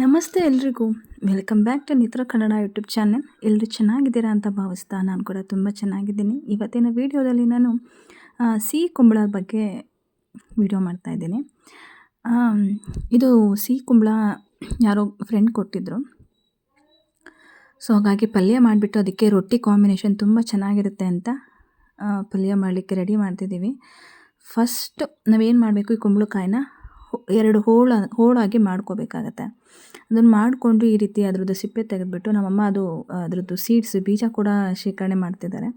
ನಮಸ್ತೆ ಎಲ್ರಿಗೂ. Welcome back to Nitra Kannada YouTube channel ಎಲ್ಲರೂ ಚೆನ್ನಾಗಿದ್ದೀರಾ ಅಂತ ಭಾವಿಸ್ತಾ ನಾನು ಕೂಡ ತುಂಬ ಚೆನ್ನಾಗಿದ್ದೀನಿ. ಇವತ್ತಿನ ವಿಡಿಯೋದಲ್ಲಿ ನಾನು ಸಿಹಿ ಕುಂಬಳ ಬಗ್ಗೆ ವಿಡಿಯೋ ಮಾಡ್ತಾಯಿದ್ದೀನಿ ಇದು ಸಿಹಿ ಕುಂಬಳ ಯಾರೋ ಫ್ರೆಂಡ್ ಕೊಟ್ಟಿದ್ದರು ಸೊ ಹಾಗಾಗಿ ಪಲ್ಯ ಮಾಡಿಬಿಟ್ಟು ಅದಕ್ಕೆ ರೊಟ್ಟಿ ಕಾಂಬಿನೇಷನ್ ತುಂಬ ಚೆನ್ನಾಗಿರುತ್ತೆ ಅಂತ ಪಲ್ಯ ಮಾಡಲಿಕ್ಕೆ ರೆಡಿ ಮಾಡ್ತಿದ್ದೀವಿ. ಫಸ್ಟ್ ನಾವೇನು ಮಾಡಬೇಕು ಈ ಕುಂಬಳಕಾಯಿನ? ಎರಡು ಹೋಳ, ಹೋಳಾಗಿ ಮಾಡ್ಕೋಬೇಕಾಗತ್ತೆ. ಅದನ್ನು ಮಾಡಿಕೊಂಡು ಈ ರೀತಿ ಅದರದ್ದು ಸಿಪ್ಪೆ ತೆಗೆದುಬಿಟ್ಟು ನಮ್ಮಮ್ಮ ಅದು, ಅದರದ್ದು ಸೀಡ್ಸ್ ಬೀಜ ಕೂಡ ಶೇಖರಣೆ ಮಾಡ್ತಿದ್ದಾರೆ.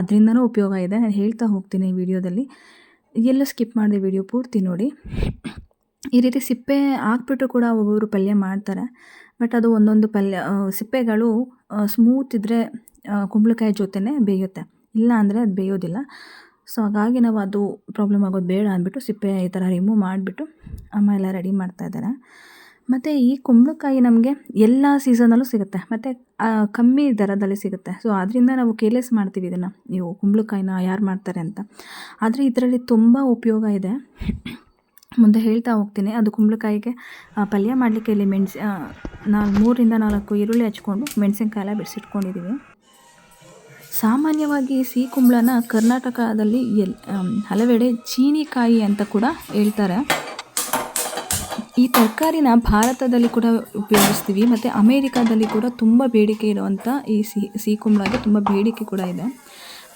ಅದರಿಂದನೂ ಉಪಯೋಗ ಇದೆ. ಹೇಳ್ತಾ ಹೋಗ್ತೀನಿ ಈ ವಿಡಿಯೋದಲ್ಲಿ. ಎಲ್ಲ ಸ್ಕಿಪ್ ಮಾಡಿದೆ ವಿಡಿಯೋ ಪೂರ್ತಿ ನೋಡಿ. ಈ ರೀತಿ ಸಿಪ್ಪೆ ಹಾಕ್ಬಿಟ್ಟು ಕೂಡ ಒಬ್ಬೊಬ್ಬರು ಪಲ್ಯ ಮಾಡ್ತಾರೆ. ಬಟ್ ಅದು ಒಂದೊಂದು ಪಲ್ಯ ಸಿಪ್ಪೆಗಳು ಸ್ಮೂತ್ ಇದ್ದರೆ ಕುಂಬಳಕಾಯಿ ಜೊತೆನೇ ಬೇಯುತ್ತೆ. ಇಲ್ಲ ಅಂದರೆ ಅದು ಬೇಯೋದಿಲ್ಲ. ಸೊ ಹಾಗಾಗಿ ನಾವು ಅದು ಪ್ರಾಬ್ಲಮ್ ಆಗೋದು ಬೇಡ ಅಂದ್ಬಿಟ್ಟು ಸಿಪ್ಪೆ ಈ ಥರ ರಿಮೂವ್ ಮಾಡಿಬಿಟ್ಟು ಅಮ್ಮ ಎಲ್ಲ ರೆಡಿ ಮಾಡ್ತಾ ಇದ್ದಾರೆ. ಮತ್ತು ಈ ಕುಂಬಳಕಾಯಿ ನಮಗೆ ಎಲ್ಲ ಸೀಸನಲ್ಲೂ ಸಿಗುತ್ತೆ. ಮತ್ತು ಕಮ್ಮಿ ದರದಲ್ಲಿ ಸಿಗುತ್ತೆ. ಸೊ ಅದರಿಂದ ನಾವು ಕೇಲೆಸ್ ಮಾಡ್ತೀವಿ ಇದನ್ನು. ನೀವು ಕುಂಬಳಕಾಯಿನ ಯಾರು ಮಾಡ್ತಾರೆ ಅಂತ. ಆದರೆ ಇದರಲ್ಲಿ ತುಂಬ ಉಪಯೋಗ ಇದೆ. ಮುಂದೆ ಹೇಳ್ತಾ ಹೋಗ್ತೀನಿ. ಅದು ಕುಂಬಳಕಾಯಿಗೆ ಪಲ್ಯ ಮಾಡಲಿಕ್ಕೆ ಇಲ್ಲಿ ಮೆಣಸ ನಾಲ್ಕು ಮೂರಿಂದ ನಾಲ್ಕು ಈರುಳ್ಳಿ ಹಚ್ಕೊಂಡು ಮೆಣಸಿನ್ಕಾಯಿ ಎಲ್ಲ ಬಿಡಿಸಿಟ್ಕೊಂಡಿದ್ದೀವಿ ಸಾಮಾನ್ಯವಾಗಿ ಸಿಹಿ ಕುಂಬಳನ ಕರ್ನಾಟಕದಲ್ಲಿ ಎಲ್ ಹಲವೆಡೆ ಚೀನಿಕಾಯಿ ಅಂತ ಕೂಡ ಹೇಳ್ತಾರೆ. ಈ ತರಕಾರಿನ ಭಾರತದಲ್ಲಿ ಕೂಡ ಉಪಯೋಗಿಸ್ತೀವಿ, ಮತ್ತು ಅಮೇರಿಕಾದಲ್ಲಿ ಕೂಡ ತುಂಬ ಬೇಡಿಕೆ ಇರುವಂಥ ಈ ಸಿಹಿ ಸಿಹಿ ಕುಂಬಳಗೆ ತುಂಬ ಬೇಡಿಕೆ ಕೂಡ ಇದೆ.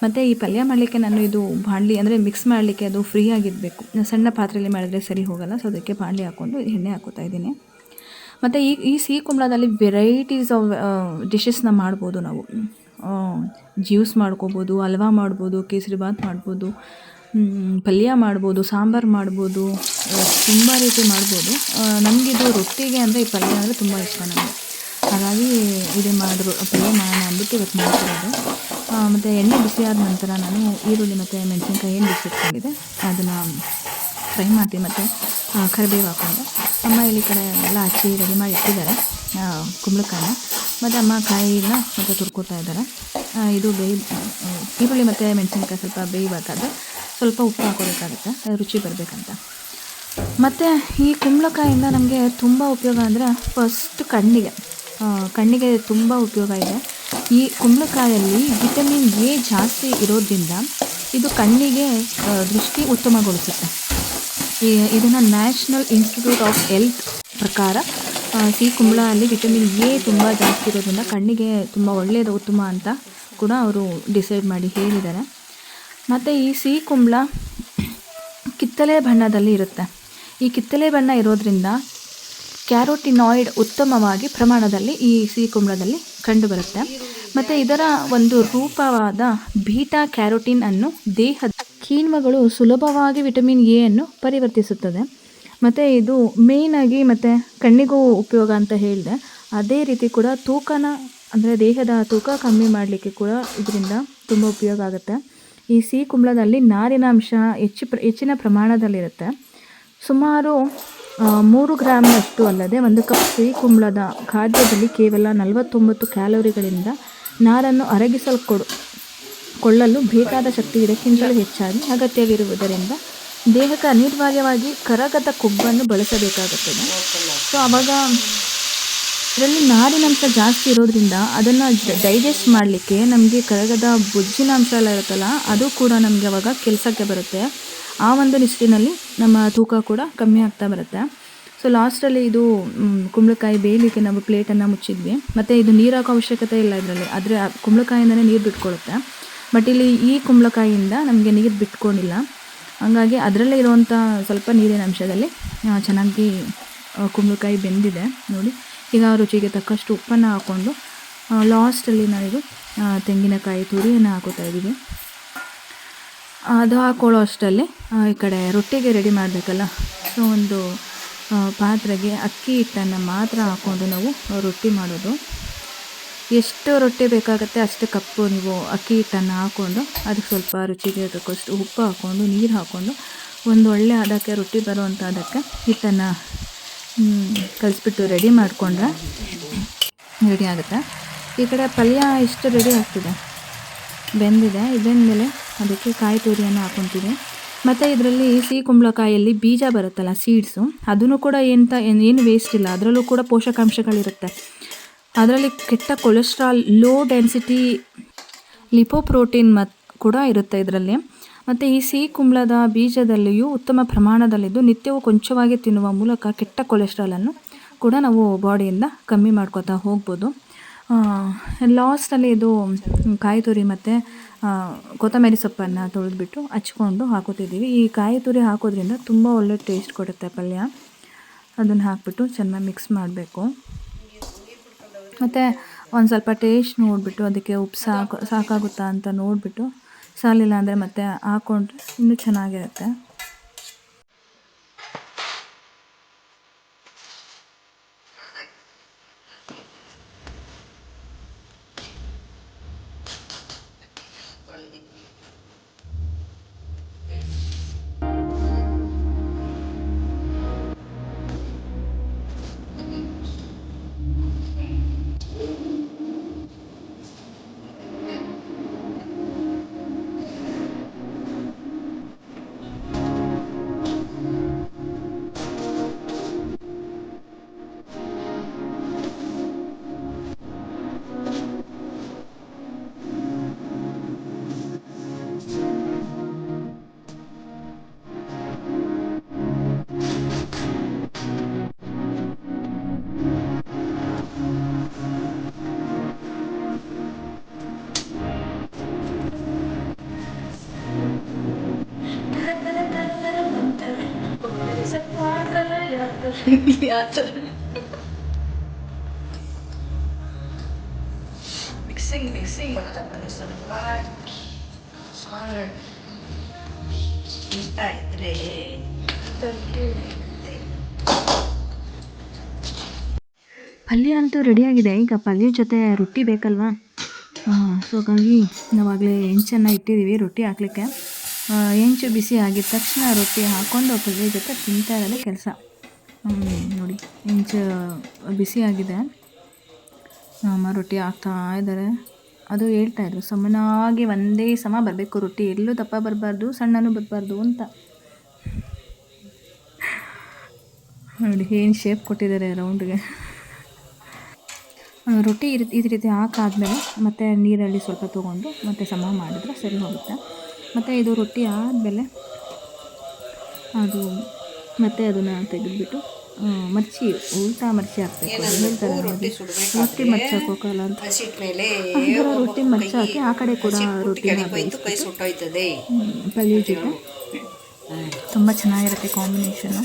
ಮತ್ತು ಈ ಪಲ್ಯ ಮಾಡಲಿಕ್ಕೆ ನಾನು ಇದು ಬಾಣಲಿ ಅಂದರೆ ಮಿಕ್ಸ್ ಮಾಡಲಿಕ್ಕೆ ಅದು ಫ್ರೀ ಆಗಿರಬೇಕು. ಸಣ್ಣ ಪಾತ್ರೆಯಲ್ಲಿ ಮಾಡಿದ್ರೆ ಸರಿ ಹೋಗಲ್ಲ ಸೊ ಅದಕ್ಕೆ ಬಾಣಲಿ ಹಾಕ್ಕೊಂಡು ಎಣ್ಣೆ ಹಾಕೋತಾ ಇದ್ದೀನಿ. ಮತ್ತು ಈ ಈ ಸಿಹಿ ಕುಂಬಳದಲ್ಲಿ ವೆರೈಟೀಸ್ ಆಫ್ ಡಿಶಸ್ನ ಮಾಡ್ಬೋದು ನಾವು. ಜ್ಯೂಸ್ ಮಾಡ್ಕೋಬೋದು ಹಲ್ವಾ ಮಾಡ್ಬೋದು, ಕೇಸರಿ ಬಾತ್ ಮಾಡ್ಬೋದು ಪಲ್ಯ ಮಾಡ್ಬೋದು, ಸಾಂಬಾರು ಮಾಡ್ಬೋದು ತುಂಬ ರೀತಿ ಮಾಡ್ಬೋದು. ನಮಗಿದು ರೊಟ್ಟಿಗೆ ಅಂದರೆ ಈ ಪಲ್ಯ ಅಂದರೆ ತುಂಬ ಇಷ್ಟ ನನಗೆ ಹಾಗಾಗಿ ಇದು ಮಾಡಿದ್ರು ಪಲ್ಯ ಮಾಡೋಣ ಅಂದ್ಬಿಟ್ಟು ಇವತ್ತು ಮಾಡ್ತಿರೋದು. ಮತ್ತು ಎಣ್ಣೆ ಬಿಸಿ ಆದ ನಂತರ ನಾನು ಈರುಳ್ಳಿ ಮತ್ತು ಮೆಣಸಿನ್ಕಾಯಿ ಏನು ಬಿಸಿಟ್ಕೊಂಡಿದ್ದೆ ಅದನ್ನು ಫ್ರೈ ಮಾಡ್ತೀನಿ ಮತ್ತು ಕರಿಬೇವು ಹಾಕ್ಕೊಂಡು ಅಮ್ಮ ಇಲ್ಲಿ ಕಡೆ ಎಲ್ಲ ಹಚ್ಚಿ ರೆಡಿ ಮಾಡಿ ಇಟ್ಟಿದ್ದಾರೆ ಕುಂಬಳಕಾಯಿ ಮತ್ತು ಅಮ್ಮ ಕಾಯಿನ ಮತ್ತು ತುರ್ಕೋತಾ ಇದ್ದಾರೆ. ಇದು ಬೇಯ್ ಈರುಳ್ಳಿ ಮತ್ತು ಮೆಣಸಿನ್ಕಾಯಿ ಸ್ವಲ್ಪ ಬೇಯಬೇಕಾದ್ರೆ ಸ್ವಲ್ಪ ಉಪ್ಪು ಹಾಕೋಬೇಕಾಗುತ್ತೆ ರುಚಿ ಬರಬೇಕಂತ. ಮತ್ತು ಈ ಕುಂಬಳಕಾಯಿಂದ ನಮಗೆ ತುಂಬ ಉಪಯೋಗ ಅಂದರೆ ಫಸ್ಟ್ ಕಣ್ಣಿಗೆ. ಕಣ್ಣಿಗೆ ತುಂಬ ಉಪಯೋಗ ಇದೆ. ಈ ಕುಂಬಳಕಾಯಲ್ಲಿ ವಿಟಮಿನ್ ಎ ಜಾಸ್ತಿ ಇರೋದ್ರಿಂದ ಇದು ಕಣ್ಣಿಗೆ ದೃಷ್ಟಿ ಉತ್ತಮಗೊಳಿಸುತ್ತೆ. ಇದನ್ನು ನ್ಯಾಷನಲ್ ಇನ್ಸ್ಟಿಟ್ಯೂಟ್ ಆಫ್ ಹೆಲ್ತ್ ಪ್ರಕಾರ ಸಿಹಿ ಕುಂಬಳಲ್ಲಿ ವಿಟಮಿನ್ ಎ ತುಂಬ ಜಾಸ್ತಿ ಇರೋದ್ರಿಂದ ಕಣ್ಣಿಗೆ ತುಂಬ ಒಳ್ಳೆಯದು ಉತ್ತಮ ಅಂತ ಕೂಡ ಅವರು ಡಿಸೈಡ್ ಮಾಡಿ ಹೇಳಿದ್ದಾರೆ. ಮತ್ತು ಈ ಸಿಹಿ ಕುಂಬಳ ಕಿತ್ತಳೆ ಬಣ್ಣದಲ್ಲಿ ಇರುತ್ತೆ. ಈ ಕಿತ್ತಳೆ ಬಣ್ಣ ಇರೋದ್ರಿಂದ ಕ್ಯಾರೋಟಿನಾಯ್ಡ್ ಉತ್ತಮವಾಗಿ ಪ್ರಮಾಣದಲ್ಲಿ ಈ ಸಿಹಿ ಕುಂಬಳದಲ್ಲಿ ಕಂಡುಬರುತ್ತೆ. ಮತ್ತು ಇದರ ಒಂದು ರೂಪವಾದ ಬೀಟಾ ಕ್ಯಾರೋಟಿನ್ ಅನ್ನು ದೇಹದ ಕೀನ್ವಗಳು ಸುಲಭವಾಗಿ ವಿಟಮಿನ್ ಎ ಅನ್ನು ಪರಿವರ್ತಿಸುತ್ತದೆ. ಮತ್ತು ಇದು ಮೇಯ್ನಾಗಿ ಮತ್ತು ಕಣ್ಣಿಗೂ ಉಪಯೋಗ ಅಂತ ಹೇಳಿದೆ. ಅದೇ ರೀತಿ ಕೂಡ ತೂಕನ, ಅಂದರೆ ದೇಹದ ತೂಕ ಕಮ್ಮಿ ಮಾಡಲಿಕ್ಕೆ ಕೂಡ ಇದರಿಂದ ತುಂಬ ಉಪಯೋಗ ಆಗುತ್ತೆ. ಈ ಸಿಹಿ ಕುಂಬಳದಲ್ಲಿ ನಾರಿನ ಅಂಶ ಹೆಚ್ಚು ಪ್ರ ಹೆಚ್ಚಿನ ಪ್ರಮಾಣದಲ್ಲಿರುತ್ತೆ. ಸುಮಾರು ಮೂರು ಗ್ರಾಮ್ನಷ್ಟು ಅಲ್ಲದೆ ಒಂದು ಕಪ್ ಸಿಹಿ ಕುಂಬಳದ ಖಾದ್ಯದಲ್ಲಿ ಕೇವಲ ನಲವತ್ತೊಂಬತ್ತು ಕ್ಯಾಲೋರಿಗಳಿಂದ ನಾರನ್ನು ಅರಗಿಸಲು ಕೊಡು ಕೊಳ್ಳಲು ಬೇಕಾದ ಶಕ್ತಿ ಇದಕ್ಕಿಂತಲೂ ಹೆಚ್ಚಾಗಿ ಅಗತ್ಯವಿರುವುದರಿಂದ ದೇಹಕ್ಕೆ ಅನಿವಾರ್ಯವಾಗಿ ಕರಗದ ಕೊಬ್ಬನ್ನು ಬಳಸಬೇಕಾಗುತ್ತದೆ. ಸೊ ಆವಾಗ ಇದರಲ್ಲಿ ನಾರಿನಂಶ ಜಾಸ್ತಿ ಇರೋದ್ರಿಂದ ಅದನ್ನು ಡೈಜೆಸ್ಟ್ ಮಾಡಲಿಕ್ಕೆ ನಮಗೆ ಕರಗದ ಬೊಜ್ಜಿನ ಅಂಶ ಎಲ್ಲ ಇರುತ್ತಲ್ಲ, ಅದು ಕೂಡ ನಮಗೆ ಅವಾಗ ಕೆಲಸಕ್ಕೆ ಬರುತ್ತೆ. ಆ ಒಂದು ನಿಟ್ಟಿನಲ್ಲಿ ನಮ್ಮ ತೂಕ ಕೂಡ ಕಮ್ಮಿ ಆಗ್ತಾ ಬರುತ್ತೆ. ಸೊ ಲಾಸ್ಟಲ್ಲಿ ಇದು ಕುಂಬಳಕಾಯಿ ಬೇಯಲಿಕ್ಕೆ ನಾವು ಪ್ಲೇಟನ್ನು ಮುಚ್ಚಿದ್ವಿ. ಮತ್ತು ಇದು ನೀರು ಹಾಕೋ ಅವಶ್ಯಕತೆ ಇಲ್ಲ ಇದರಲ್ಲಿ. ಆದರೆ ಕುಂಬಳಕಾಯಿಂದನೇ ನೀರು ಬಿಟ್ಕೊಳ್ಳುತ್ತೆ ಬಟ್ ಇಲ್ಲಿ ಈ ಕುಂಬಳಕಾಯಿಯಿಂದ ನಮಗೆ ನೀರು ಬಿಟ್ಕೊಂಡಿಲ್ಲ. ಹಾಗಾಗಿ ಅದರಲ್ಲೇ ಇರುವಂಥ ಸ್ವಲ್ಪ ನೀರಿನ ಅಂಶದಲ್ಲಿ ಚೆನ್ನಾಗಿ ಕುಂಬಳಕಾಯಿ ಬೆಂದಿದೆ. ನೋಡಿ. ಈಗ ರುಚಿಗೆ ತಕ್ಕಷ್ಟು ಉಪ್ಪನ್ನು ಹಾಕ್ಕೊಂಡು ಲಾಸ್ಟಲ್ಲಿ ನಾವಿದು ತೆಂಗಿನಕಾಯಿ ತುರಿಯನ್ನು ಹಾಕೋತಾ ಇದ್ದೀವಿ ಅದು ಹಾಕ್ಕೊಳ್ಳೋ ಅಷ್ಟರಲ್ಲಿ ಈ ಕಡೆ ರೊಟ್ಟಿಗೆ ರೆಡಿ ಮಾಡಬೇಕಲ್ಲ? ಸೊ ಒಂದು ಪಾತ್ರೆಗೆ ಅಕ್ಕಿ ಹಿಟ್ಟನ್ನು ಮಾತ್ರ ಹಾಕ್ಕೊಂಡು ನಾವು ರೊಟ್ಟಿ ಮಾಡೋದು. ಎಷ್ಟು ರೊಟ್ಟಿ ಬೇಕಾಗುತ್ತೆ ಅಷ್ಟು ಕಪ್ಪು ನೀವು ಅಕ್ಕಿ ಹಿಟ್ಟನ್ನು ಹಾಕ್ಕೊಂಡು ಅದಕ್ಕೆ ಸ್ವಲ್ಪ ರುಚಿಗೆ ಅದಕ್ಕಷ್ಟು ಉಪ್ಪು ಹಾಕ್ಕೊಂಡು ನೀರು ಹಾಕ್ಕೊಂಡು ಒಂದು ಒಳ್ಳೆ ಹದಕ್ಕೆ ರೊಟ್ಟಿ ಬರುವಂಥ ಅದಕ್ಕೆ ಹಿಟ್ಟನ್ನು ಕಲಿಸ್ಬಿಟ್ಟು ರೆಡಿ ಮಾಡಿಕೊಂಡ್ರೆ ರೆಡಿ ಆಗುತ್ತೆ. ಈ ಕಡೆ ಪಲ್ಯ ಇಷ್ಟು ರೆಡಿ ಆಗ್ತಿದೆ. ಬೆಂದಿದೆ ಮೇಲೆ ಅದಕ್ಕೆ ಕಾಯಿ ತುರಿಯನ್ನು ಹಾಕೊತೀವಿ ಮತ್ತು ಇದರಲ್ಲಿ ಸಿಹಿ ಕುಂಬಳಕಾಯಲ್ಲಿ ಬೀಜ ಬರುತ್ತಲ್ಲ ಸೀಡ್ಸು ಅದನ್ನು ಕೂಡ ಎಂತ, ಏನು ವೇಸ್ಟ್ ಇಲ್ಲ. ಅದರಲ್ಲೂ ಕೂಡ ಪೋಷಕಾಂಶಗಳಿರುತ್ತೆ. ಅದರಲ್ಲಿ ಕೆಟ್ಟ ಕೊಲೆಸ್ಟ್ರಾಲ್ ಲೋ ಡೆನ್ಸಿಟಿ ಲಿಪೋಪ್ರೋಟೀನ್ ಮತ್ ಕೂಡ ಇರುತ್ತೆ ಇದರಲ್ಲಿ. ಮತ್ತು ಈ ಸಿಹಿ ಕುಂಬಳದ ಬೀಜದಲ್ಲಿಯೂ ಉತ್ತಮ ಪ್ರಮಾಣದಲ್ಲಿದ್ದು ನಿತ್ಯವೂ ಕೊಂಚವಾಗಿ ತಿನ್ನುವ ಮೂಲಕ ಕೆಟ್ಟ ಕೊಲೆಸ್ಟ್ರಾಲನ್ನು ಕೂಡ ನಾವು ಬಾಡಿಯಿಂದ ಕಮ್ಮಿ ಮಾಡ್ಕೋತಾ ಹೋಗ್ಬೋದು. ಲಾಸ್ಟಲ್ಲಿ ಇದು ಕಾಯಿ ತುರಿ ಮತ್ತು ಕೊತ್ತಂಬರಿ ಸೊಪ್ಪನ್ನು ತೊಳೆದ್ಬಿಟ್ಟು ಹಚ್ಕೊಂಡು ಹಾಕೋತಿದ್ದೀವಿ ಈ ಕಾಯಿ ತುರಿ ಹಾಕೋದ್ರಿಂದ ತುಂಬ ಒಳ್ಳೆ ಟೇಸ್ಟ್ ಕೊಡುತ್ತೆ ಪಲ್ಯ. ಅದನ್ನು ಹಾಕಿಬಿಟ್ಟು ಚೆನ್ನಾಗಿ ಮಿಕ್ಸ್ ಮಾಡಬೇಕು. ಮತ್ತು ಒಂದು ಸ್ವಲ್ಪ ಟೇಸ್ಟ್ ನೋಡಿಬಿಟ್ಟು ಅದಕ್ಕೆ ಉಪ್ಪು ಸಾಕು, ಸಾಕಾಗುತ್ತಾ ಅಂತ ನೋಡಿಬಿಟ್ಟು ಸಾಲಿಲ್ಲ ಅಂದರೆ ಮತ್ತೆ ಹಾಕೊಂಡ್ರೆ ಇನ್ನೂ ಚೆನ್ನಾಗಿರುತ್ತೆ. ಮಿಕ್ಸಿಂಗ್ ಮಿಕ್ಸಿಂಗ್ ಇಷ್ಟ ಇದ್ರೆ ಪಲ್ಯ ಅಂತೂ ರೆಡಿಯಾಗಿದೆ ಈಗ ಪಲ್ಯ ಜೊತೆ ರೊಟ್ಟಿ ಬೇಕಲ್ವಾ? ಸೊ ಹಾಗಾಗಿ ನಾವಾಗಲೇ ಹೆಂಚನ್ನು ಇಟ್ಟಿದ್ದೀವಿ ರೊಟ್ಟಿ ಹಾಕ್ಲಿಕ್ಕೆ. ಹೆಂಚು ಬಿಸಿ ಆಗಿದ ತಕ್ಷಣ ರೊಟ್ಟಿ ಹಾಕ್ಕೊಂಡು ಪಲ್ಯ ಜೊತೆ ತಿಂತಾ ಇರೋದೇ ಕೆಲಸ. ನೋಡಿ. ಇಂಚ ಬಿಸಿ ಆಗಿದೆ. ಅಮ್ಮ ರೊಟ್ಟಿ ಹಾಕ್ತಾ ಇದ್ದಾರೆ. ಅದು ಹೇಳ್ತಾ ಇದ್ರು, ಸಮನಾಗಿ ಒಂದೇ ಸಮ ಬರಬೇಕು ರೊಟ್ಟಿ. ಎಲ್ಲೂ ದಪ್ಪ ಬರಬಾರ್ದು, ಸಣ್ಣನೂ ಬರಬಾರ್ದು ಅಂತ. ನೋಡಿ, ಏನು ಶೇಪ್ ಕೊಟ್ಟಿದ್ದಾರೆ ರೌಂಡ್ಗೆ ರೊಟ್ಟಿ ಈ ರೀತಿ ಈ ರೀತಿ ಹಾಕಾದ್ಮೇಲೆ ಮತ್ತೆ ನೀರಲ್ಲಿ ಸ್ವಲ್ಪ ತೊಗೊಂಡು ಮತ್ತೆ ಸಮ ಮಾಡಿದ್ರೆ ಸರಿ ಹೋಗುತ್ತೆ. ಮತ್ತು ಇದು ರೊಟ್ಟಿ ಆದಮೇಲೆ ಅದು ಮತ್ತೆ ಅದನ್ನು ತೆಗೆದುಬಿಟ್ಟು ಮರ್ಚಿ ಉಲ್ಟಾ ಮರ್ಚಿ ಹಾಕ್ಬೇಕು. ಹೇಳ್ತಾರೆ ರೊಟ್ಟಿ ಮರ್ಚಿ ಹಾಕೋಕಲ್ಲ ಅಂತ. ರೊಟ್ಟಿ ಮರ್ಚಿ ಹಾಕಿ ಆ ಕಡೆ ಕೂಡ ರೊಟ್ಟಿ ಪಲ್ಯ ಜೊತೆ. ತುಂಬ ಚೆನ್ನಾಗಿರುತ್ತೆ ಕಾಂಬಿನೇಷನು.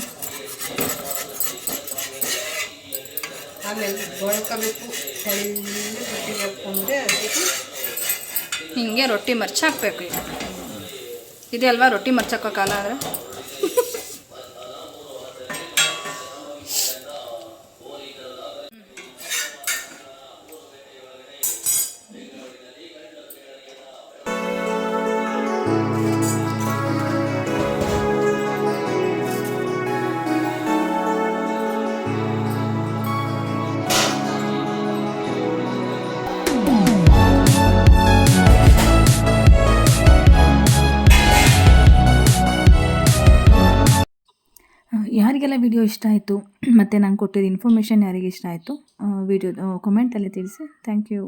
ಹಿಂಗೆ ರೊಟ್ಟಿ ಮರ್ಚಿ ಹಾಕ್ಬೇಕು ಈಗ. ಇದೆ ಅಲ್ವಾ ರೊಟ್ಟಿ ಮರ್ಚಾಕೋ ಕಾಲ ಆದರೆ? ಯಾರಿಗೆಲ್ಲ ವಿಡಿಯೋ ಇಷ್ಟ ಆಯಿತು? ಮತ್ತು ನಾನು ಕೊಟ್ಟಿದ್ದ ಇನ್ಫಾರ್ಮೇಷನ್ ಯಾರಿಗೆ ಇಷ್ಟ ಆಯಿತು? ವಿಡಿಯೋ ಕಮೆಂಟಲ್ಲಿ ತಿಳಿಸಿ. Thank you